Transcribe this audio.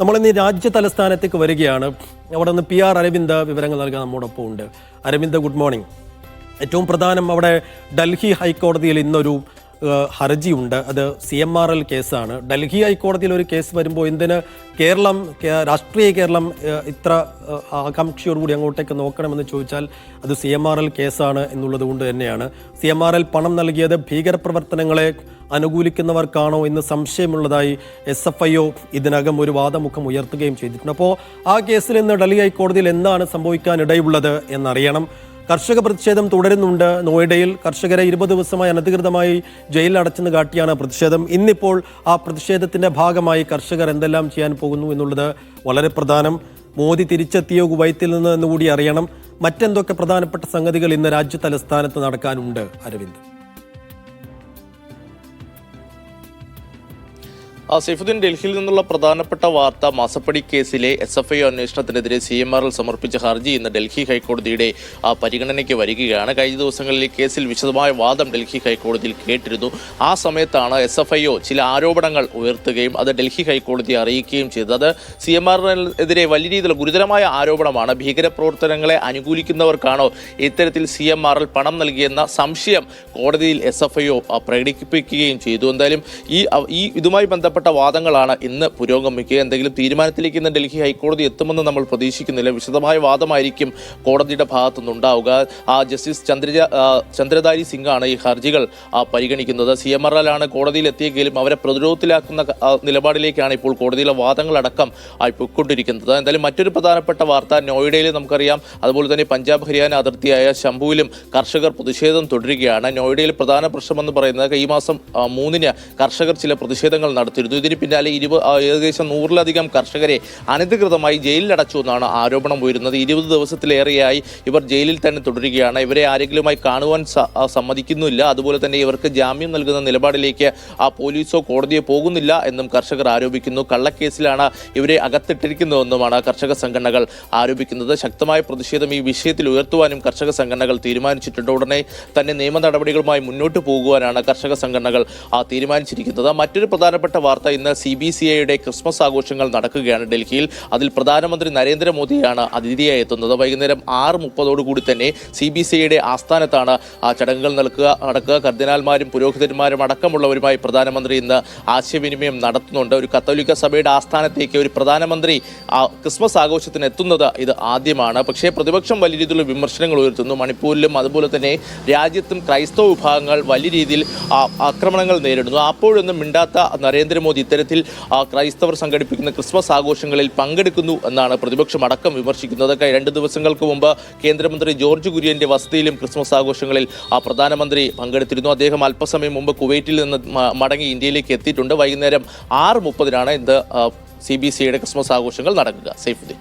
നമ്മളിന്ന് രാജ്യ തലസ്ഥാനത്തേക്ക് വരികയാണ്. അവിടെ നിന്ന് പി ആർ അരവിന്ദ് വിവരങ്ങൾ നൽകാൻ നമ്മോടൊപ്പം ഉണ്ട് അരവിന്ദ ഗുഡ് മോർണിംഗ് ഏറ്റവും പ്രധാനം അവിടെ ഡൽഹി ഹൈക്കോടതിയിൽ ഇന്നൊരു ഹർജിയുണ്ട്. അത് സി എം ആർ എൽ കേസാണ്. ഡൽഹി ഹൈക്കോടതിയിൽ ഒരു കേസ് വരുമ്പോൾ എന്തിന് കേരളം രാഷ്ട്രീയ കേരളം ഇത്ര ആകാംക്ഷയോടുകൂടി അങ്ങോട്ടേക്ക് നോക്കണമെന്ന് ചോദിച്ചാൽ അത് സി എം ആർ എൽ കേസാണ് എന്നുള്ളത് കൊണ്ട് തന്നെയാണ്. സി എം ആർ എൽ പണം നൽകിയത് ഭീകരപ്രവർത്തനങ്ങളെ അനുകൂലിക്കുന്നവർക്കാണോ എന്ന് സംശയമുള്ളതായി എസ് എഫ് ഐ ഒ ഇതിനകം ഒരു വാദമുഖം ഉയർത്തുകയും ചെയ്തിട്ടുണ്ട്. അപ്പോൾ ആ കേസിൽ ഇന്ന് ഡൽഹി ഹൈക്കോടതിയിൽ എന്താണ് സംഭവിക്കാനിടയുള്ളത് എന്നറിയണം. കർഷക പ്രതിഷേധം തുടരുന്നുണ്ട്. നോയിഡയിൽ കർഷകരെ ഇരുപത് ദിവസമായി അനധികൃതമായി ജയിലിൽ അടച്ചെന്ന് കാട്ടിയാണ് പ്രതിഷേധം. ഇന്നിപ്പോൾ ആ പ്രതിഷേധത്തിന്റെ ഭാഗമായി കർഷകർ എന്തെല്ലാം ചെയ്യാൻ പോകുന്നു എന്നുള്ളത് വളരെ പ്രധാനം. മോദി തിരിച്ചെത്തിയോ കുവൈത്തിൽ നിന്ന് എന്നുകൂടി അറിയണം. മറ്റെന്തൊക്കെ പ്രധാനപ്പെട്ട സംഗതികൾ ഇന്ന് രാജ്യ തലസ്ഥാനത്ത് നടക്കാനുണ്ട് അരവിന്ദ്? സൈഫുദ്ദീൻ ഡൽഹിയിൽ നിന്നുള്ള പ്രധാനപ്പെട്ട വാർത്ത മാസപ്പടി കേസിലെ എസ് എഫ് ഐ അന്വേഷണത്തിനെതിരെ സി എം ആറിൽ സമർപ്പിച്ച ഹർജി ഇന്ന് ഡൽഹി ഹൈക്കോടതിയുടെ ആ പരിഗണനയ്ക്ക് വരികയാണ്. കഴിഞ്ഞ ദിവസങ്ങളിൽ ഈ കേസിൽ വിശദമായ വാദം ഡൽഹി ഹൈക്കോടതിയിൽ കേട്ടിരുന്നു. ആ സമയത്താണ് എസ് എഫ് ഐ ഒ ചില ആരോപണങ്ങൾ ഉയർത്തുകയും അത് ഡൽഹി ഹൈക്കോടതിയെ അറിയിക്കുകയും ചെയ്തത്. സി എം ആറിനെതിരെ വലിയ രീതിയിൽ ഗുരുതരമായ ആരോപണമാണ്. ഭീകരപ്രവർത്തനങ്ങളെ അനുകൂലിക്കുന്നവർക്കാണോ ഇത്തരത്തിൽ സി എം ആറിൽ പണം നൽകിയെന്ന സംശയം കോടതിയിൽ എസ് എഫ് ഐ ഒ പ്രകടിപ്പിക്കുകയും ചെയ്തു. എന്തായാലും ഈ ഇതുമായി ബന്ധപ്പെട്ട വാദങ്ങളാണ് ഇന്ന് പുരോഗമിക്കുക. എന്തെങ്കിലും തീരുമാനത്തിലേക്ക് ഇന്ന് ഡൽഹി ഹൈക്കോടതി എത്തുമെന്ന് നമ്മൾ പ്രതീക്ഷിക്കുന്നില്ല. വിശദമായ വാദമായിരിക്കും കോടതിയുടെ ഭാഗത്തുനിന്നുണ്ടാവുക. ആ ജസ്റ്റിസ് ചന്ദ്രജ ചന്ദ്രധാരി സിംഗാണ് ഈ ഹർജികൾ പരിഗണിക്കുന്നത്. സി എം ആർ ആണ് കോടതിയിൽ എത്തിയെങ്കിലും അവരെ പ്രതിരോധത്തിലാക്കുന്ന നിലപാടിലേക്കാണ് ഇപ്പോൾ കോടതിയിലെ വാദങ്ങളടക്കം പൊയ്ക്കൊണ്ടിരിക്കുന്നത്. എന്തായാലും മറ്റൊരു പ്രധാനപ്പെട്ട വാർത്ത നോയിഡയിൽ നമുക്കറിയാം. അതുപോലെ തന്നെ പഞ്ചാബ് ഹരിയാന അതിർത്തിയായ ശംഭുവിലും കർഷകർ പ്രതിഷേധം തുടരുകയാണ്. നോയിഡയിൽ പ്രധാന പ്രശ്നമെന്ന് പറയുന്നത് ഈ മാസം മൂന്നിന് കർഷകർ ചില പ്രതിഷേധങ്ങൾ നടത്തിയിരുന്നു. ഇതിന് പിന്നാലെ ഇരുപത് ഏകദേശം നൂറിലധികം കർഷകരെ അനധികൃതമായി ജയിലിലടച്ചു എന്നാണ് ആരോപണം ഉയരുന്നത്. ഇരുപത് ദിവസത്തിലേറെയായി ഇവർ ജയിലിൽ തന്നെ തുടരുകയാണ്. ഇവരെ ആരെങ്കിലുമായി കാണുവാൻ സമ്മതിക്കുന്നില്ല. അതുപോലെ തന്നെ ഇവർക്ക് ജാമ്യം നൽകുന്ന നിലപാടിലേക്ക് ആ പോലീസോ കോടതിയോ പോകുന്നില്ല എന്നും കർഷകർ ആരോപിക്കുന്നു. കള്ളക്കേസിലാണ് ഇവരെ അകത്തിട്ടിരിക്കുന്നതെന്നുമാണ് കർഷക സംഘടനകൾ ആരോപിക്കുന്നത്. ശക്തമായ പ്രതിഷേധം ഈ വിഷയത്തിൽ ഉയർത്തുവാനും കർഷക സംഘടനകൾ തീരുമാനിച്ചിട്ടുണ്ട്. ഉടനെ തന്നെ നിയമ നടപടികളുമായി മുന്നോട്ട് പോകുവാനാണ് കർഷക സംഘടനകൾ തീരുമാനിച്ചിരിക്കുന്നത്. മറ്റൊരു പ്രധാനപ്പെട്ട വാർത്ത ഇന്ന് സി ബി സി ഐയുടെ ക്രിസ്മസ് ആഘോഷങ്ങൾ നടക്കുകയാണ് ഡൽഹിയിൽ. അതിൽ പ്രധാനമന്ത്രി നരേന്ദ്രമോദിയാണ് അതിഥിയായി എത്തുന്നത്. വൈകുന്നേരം ആറ് മുപ്പതോടുകൂടി തന്നെ സി ബി സി ഐയുടെ ആസ്ഥാനത്താണ് ആ ചടങ്ങുകൾ നടക്കുക നടക്കുക. കർദിനാൽമാരും പുരോഹിതന്മാരും അടക്കമുള്ളവരുമായി പ്രധാനമന്ത്രി ഇന്ന് ആശയവിനിമയം നടത്തുന്നുണ്ട്. ഒരു കത്തോലിക്ക സഭയുടെ ആസ്ഥാനത്തേക്ക് ഒരു പ്രധാനമന്ത്രി ക്രിസ്മസ് ആഘോഷത്തിന് എത്തുന്നത് ഇത് ആദ്യമാണ്. പക്ഷേ പ്രതിപക്ഷം വലിയ രീതിയിലുള്ള വിമർശനങ്ങൾ ഉയർത്തുന്നു. മണിപ്പൂരിലും അതുപോലെ തന്നെ രാജ്യത്തും ക്രൈസ്തവ വിഭാഗങ്ങൾ വലിയ രീതിയിൽ ആക്രമണങ്ങൾ നേരിടുന്നു. അപ്പോഴൊന്നും മിണ്ടാത്ത നരേന്ദ്രമോദി ഇത്തരത്തിൽ ക്രൈസ്തവർ സംഘടിപ്പിക്കുന്ന ക്രിസ്മസ് ആഘോഷങ്ങളിൽ പങ്കെടുക്കുന്നു എന്നാണ് പ്രതിപക്ഷം അടക്കം വിമർശിക്കുന്നത്. രണ്ട് ദിവസങ്ങൾക്ക് മുമ്പ് കേന്ദ്രമന്ത്രി ജോർജ് കുര്യന്റെ വസതിയിലും ക്രിസ്മസ് ആഘോഷങ്ങളിൽ പ്രധാനമന്ത്രി പങ്കെടുത്തിരുന്നു. അദ്ദേഹം അല്പസമയം മുമ്പ് കുവൈറ്റിൽ നിന്ന് മടങ്ങി ഇന്ത്യയിലേക്ക് എത്തിയിട്ടുണ്ട്. വൈകുന്നേരം ആറ് മുപ്പതിനാണ് ഇന്ന് സി ബി സിയുടെ ക്രിസ്മസ് ആഘോഷങ്ങൾ നടക്കുക. സൈഫുദ്ദീൻ.